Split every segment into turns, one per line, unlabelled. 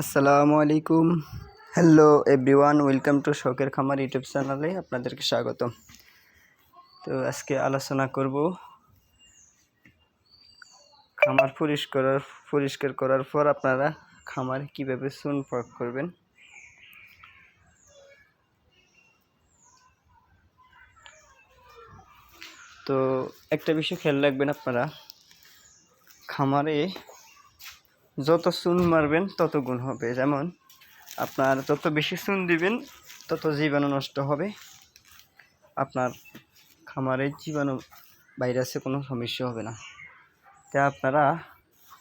আসসালামু আলাইকুম। Hello everyone welcome to শখের খামার ইউটিউব চ্যানেলে আপনাদেরকে স্বাগতম। তো আজকে আলোচনা করব খামার পরিষ্কার পরিষ্কার করার পর আপনারা খামারে কীভাবে চুন প্রয়োগ করবেন। তো একটা বিষয় খেয়াল রাখবেন আপনারা, খামারে যত চুন মারবেন, তত গুণ হবে। যেমন, আপনার যত বেশি চুন দিবেন, তত জীবাণু নষ্ট হবে। আপনার খামারে জীবাণু ভাইরাসে কোনো সমস্যা হবে না। তাই আপনারা,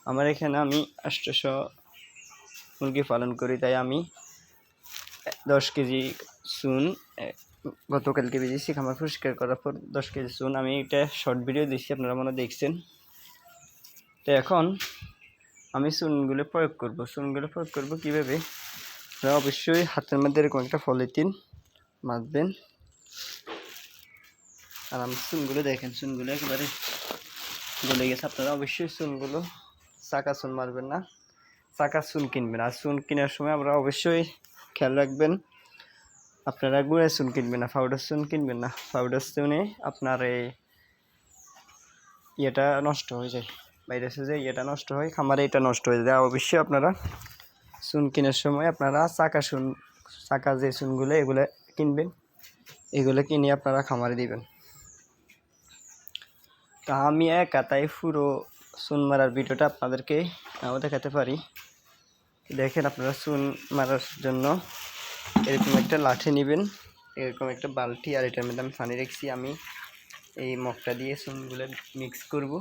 আমার এখানে আমি আষ্টশো মুরগি পালন করি, তাই আমি দশ কেজি চুন গতকালকে বেরিয়েছি খামার পরিষ্কার করার পর দশ কেজি চুন। আমি এটা শর্ট ভিডিও দিচ্ছি আপনারা মনে দেখছেন। তো এখন আমি চুনগুলো প্রয়োগ করব। চুনগুলো প্রয়োগ করব কীভাবে? আপনারা অবশ্যই হাতের মধ্যে এরকম একটা পলিথিন মাখবেন। আর আমি চুনগুলো দেখেন, চুনগুলো একেবারে গলে গেছে। আপনারা অবশ্যই চুনগুলো চাকা চুন মারবেন না, চাকা চুন কিনবেন। আর চুন কেনার সময় আমরা অবশ্যই খেয়াল রাখবেন, আপনারা গুঁড়া চুন কিনবেন না পাউডার চুন কিনবেন না। পাউডার চুনে আপনার এই ইয়েটা নষ্ট হয়ে যায়। ভাইরাসে যে এটা নষ্ট হয়, খামারে এটা নষ্ট হয়ে যায়। অবশ্যই আপনারা চুন কেনার সময় আপনারা চাকা চুন, চাকা যে চুনগুলো, এগুলো কিনবেন। এগুলো কিনে আপনারা খামারে দিবেন। তা আমি একা, তাই পুরো চুন মারার ভিডিওটা আপনাদেরকে নাও দেখাতে পারি। দেখেন আপনারা চুন মারার জন্য এরকম একটা লাঠি নেবেন, এরকম একটা বালতি, আর এটার মধ্যে আমি পানি রেখেছি। আমি এই মগটা দিয়ে চুনগুলো মিক্স করব।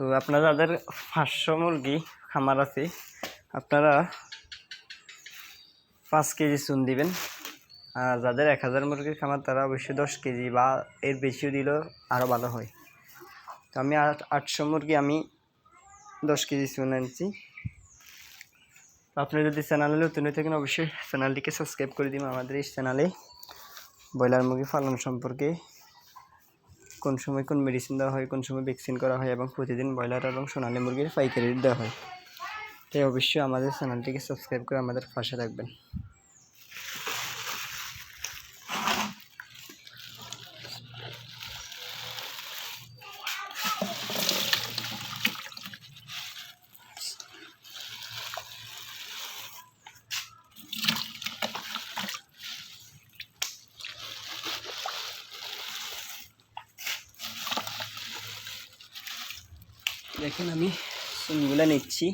তো আপনারা যাদের পাঁচশো মুরগি খামার আছে, আপনারা পাঁচ কেজি চুন দিবেন। আর যাদের এক হাজার মুরগির খামার, তারা অবশ্যই দশ কেজি বা এর বেশিও দিলেও আরও ভালো হয়। তো আমি আট আটশো মুরগি আমি দশ কেজি চুন আনছি আপনি যদি চ্যানেলে নতুন হয়ে থাকেন, অবশ্যই চ্যানেলটিকে সাবস্ক্রাইব করে দিন আমাদের এই চ্যানেলে ব্রয়লার মুরগি পালন সম্পর্কে কোন সময় কোন মেডিসিন দেওয়া হয়, কোন সময় ভ্যাকসিন করা হয় এবং প্রতিদিন ব্রয়লার এবং সোনালি মুরগির পাইকারি দেওয়া হয়। তাই অবশ্যই আমাদের চ্যানেলটিকে সাবস্ক্রাইব করে আমাদের পাশে থাকবেন। দেখেন আমি চুনগুলো নিচ্ছি।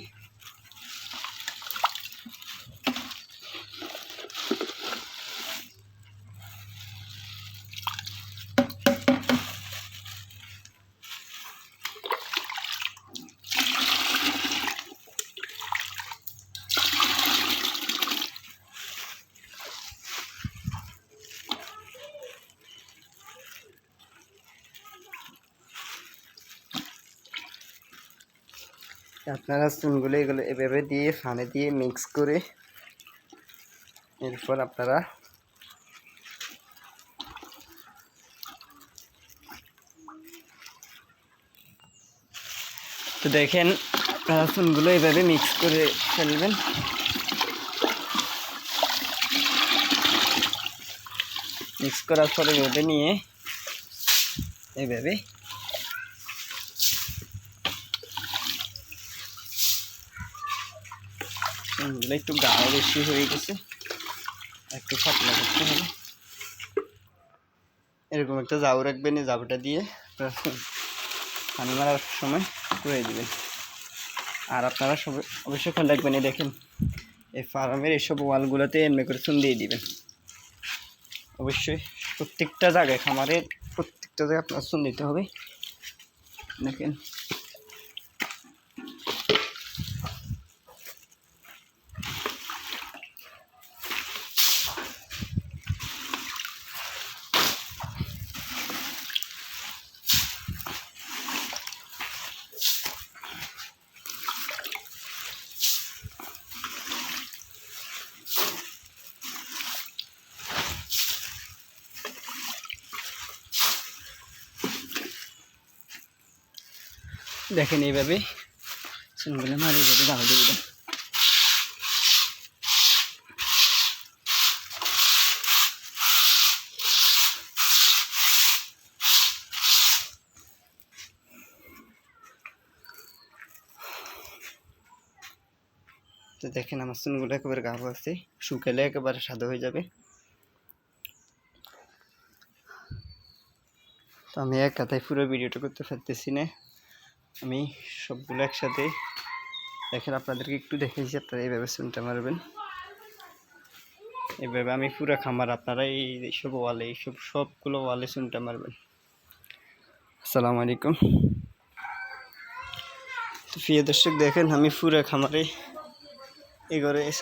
আপনারা চুনগুলো এগুলো এভাবে দিয়ে ফানে দিয়ে মিক্স করে এরপর আপনারা তো দেখেন, আপনারা চুনগুলো এভাবে মিক্স করে ফেলবেন। মিক্স করার পরে রোদে নিয়ে এইভাবে চুনগুলো একটু গাঢ় বেশি হয়ে গেছে। একটু ফাটলা করতে হবে। এরকম একটা জাউ রাখবেন, এই জাউটা দিয়ে আপনারা পানি মারার সময় করে দেবেন। আর আপনারা সব অবশ্যই খেয়াল রাখবেন, এই দেখেন, এই ফার্মের এইসব ওয়ালগুলোতে এমনি করে চুন দিয়ে দিবেন। অবশ্যই প্রত্যেকটা জায়গায় খামারের প্রত্যেকটা জায়গায় আপনার চুন দিতে হবে। দেখেন দেখেন এইভাবে। চুনগুলো মারি যাবে গাও দেবে তো দেখেন আমার চুনগুলো একেবারে গাঢ় আছে, শুকালে একেবারে সাদা হয়ে যাবে। তো আমি এক কথায় পুরো ভিডিওটা করতে পারতেছি না। আমি সবগুলো একসাথে দেখেন, আপনাদেরকে একটু দেখাইছি আপনারা এইভাবে চুনটা মারবেন। এভাবে আমি পুরো খামার, আপনারা এই এইসব ওয়ালে এইসব সবগুলো ওয়ালে চুনটা মারবেন। আসসালামু আলাইকুম। তো প্রিয় দর্শক, দেখেন, আমি পুরো খামারে এই ঘরে এই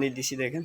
দিয়ে দিছি, দেখেন।